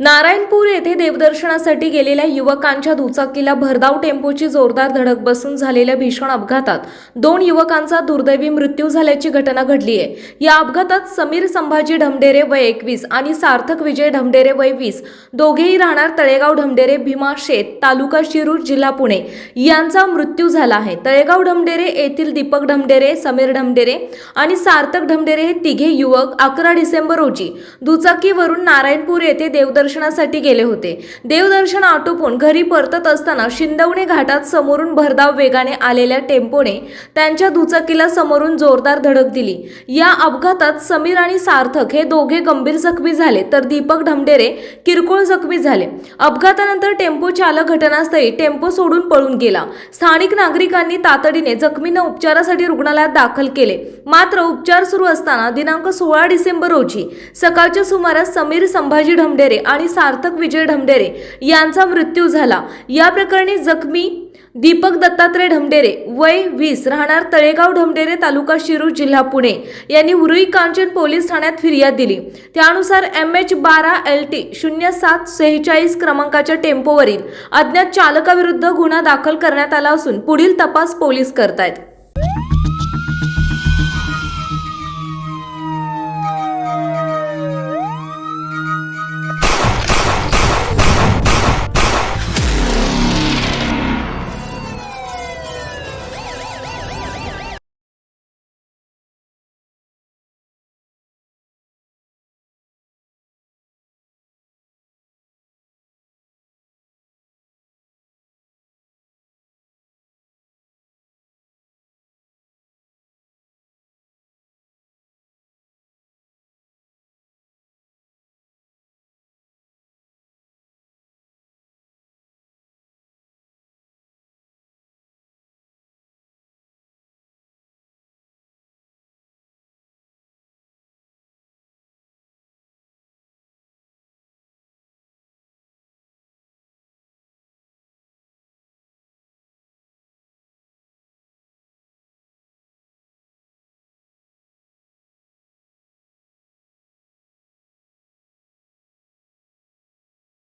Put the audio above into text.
नारायणपूर येथे देवदर्शनासाठी गेलेल्या युवकांच्या दुचाकीला भरधाव टेम्पोची जोरदार धडक बसून झालेल्या भीषण अपघातात दोन युवकांचा दुर्दैवी मृत्यू झाल्याची घटना घडली आहे. या अपघातात समीर संभाजी ढमडेरे वय एकवीस आणि सार्थक विजय ढमडेरे वय वीस दोघेही राहणार तळेगाव ढमडेरे भीमा शेत तालुका शिरूर जिल्हा पुणे. यांचा मृत्यू झाला आहे. तळेगाव ढमडेरे येथील दीपक ढमडेरे समीर ढमडेरे आणि सार्थक ढमडेरे हे तिघे युवक अकरा डिसेंबर रोजी दुचाकीवरून नारायणपूर येथे देवदर्शनासाठी गेले होते. देवदर्शन आटोपून घरी परतत असताना शिंदवणे घाटात समोरून भरधाव वेगाने आलेल्या टेम्पोने त्यांच्या दुचाकीला समोरून जोरदार धडक दिली. या अपघातात समीर आणि सार्थक हे दोघे गंभीर जखमी झाले तर दीपक ढमडेरे किरकोळ जखमी झाले. अपघातानंतर टेम्पो चालक घटनास्थळी टेम्पो सोडून पळून गेला. स्थानिक नागरिकांनी तातडीने जखमींना उपचारासाठी रुग्णालयात दाखल केले. मात्र उपचार सुरू असताना दिनांक सोळा डिसेंबर रोजी सकाळच्या सुमारास समीर संभाजी ढमडेरे आणि सार्थक विजय ढमडेरे यांचा मृत्यू झाला. या प्रकरणी जखमी दीपक दत्तात्रय ढमडेरे वय वीस राहणार तळेगाव ढमडेरे तालुका शिरूर जिल्हा पुणे. यांनी उरुई कांचन पोलीस ठाण्यात फिर्याद दिली. त्यानुसार एम एच बारा एल टी शून्य सात सेहेचाळीस क्रमांकाच्या टेम्पोवरील अज्ञात चालकाविरुद्ध गुन्हा दाखल करण्यात आला असून पुढील तपास पोलीस करतायत.